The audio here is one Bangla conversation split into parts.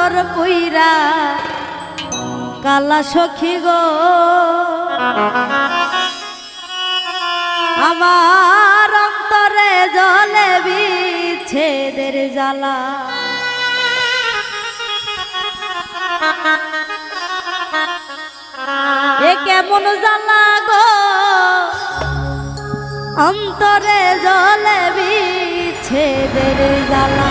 অন্তর পুইরা কালা সখী গো। আমার অন্তরে জলে বিচ্ছেদের জ্বালা। এ কেমন জ্বালা গো? অন্তরে জলে বিচ্ছেদের জ্বালা।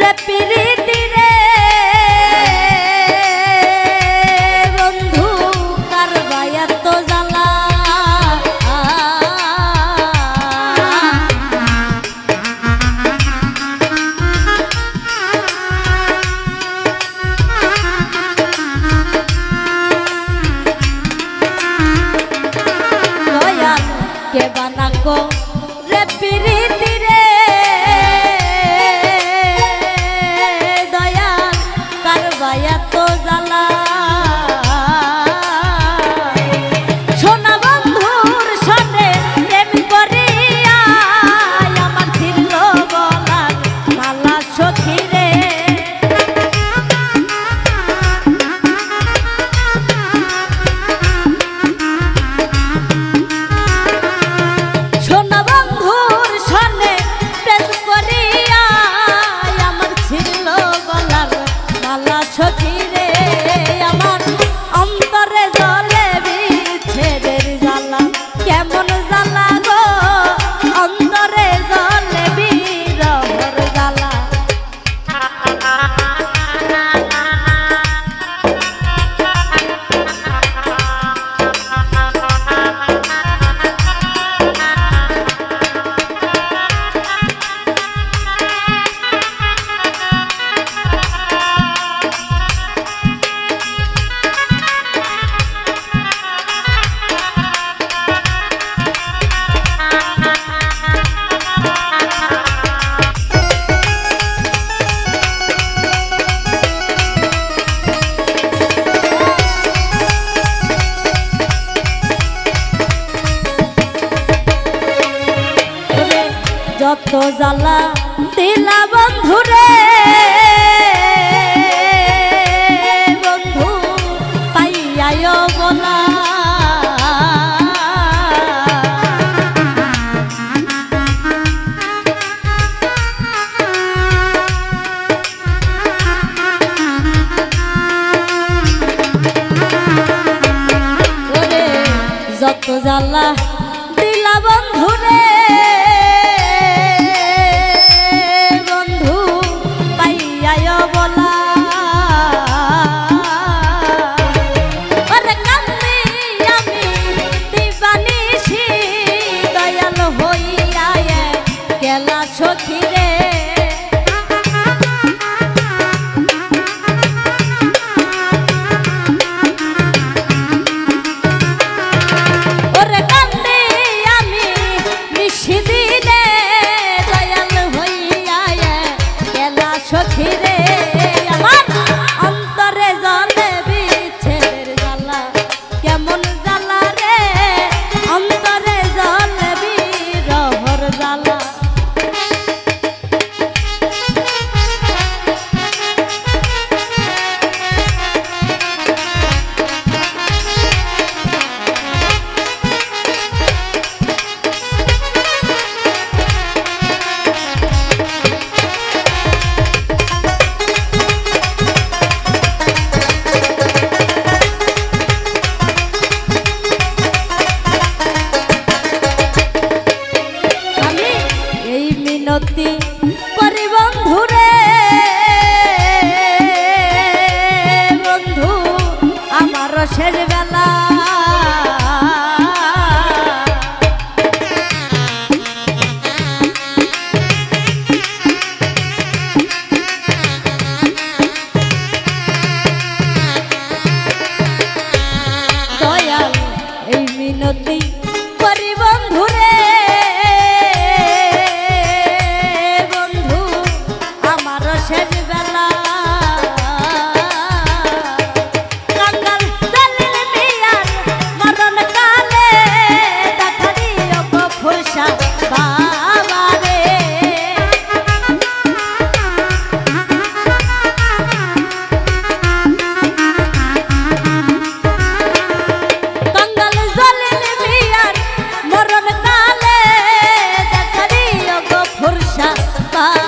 রে পিরিতি বায়া জ্বালা। সখী জ্বালা দিলা বন্ধুরে। বন্ধু পাইয়ায় বলা। যত জ্বালা Shakira. পার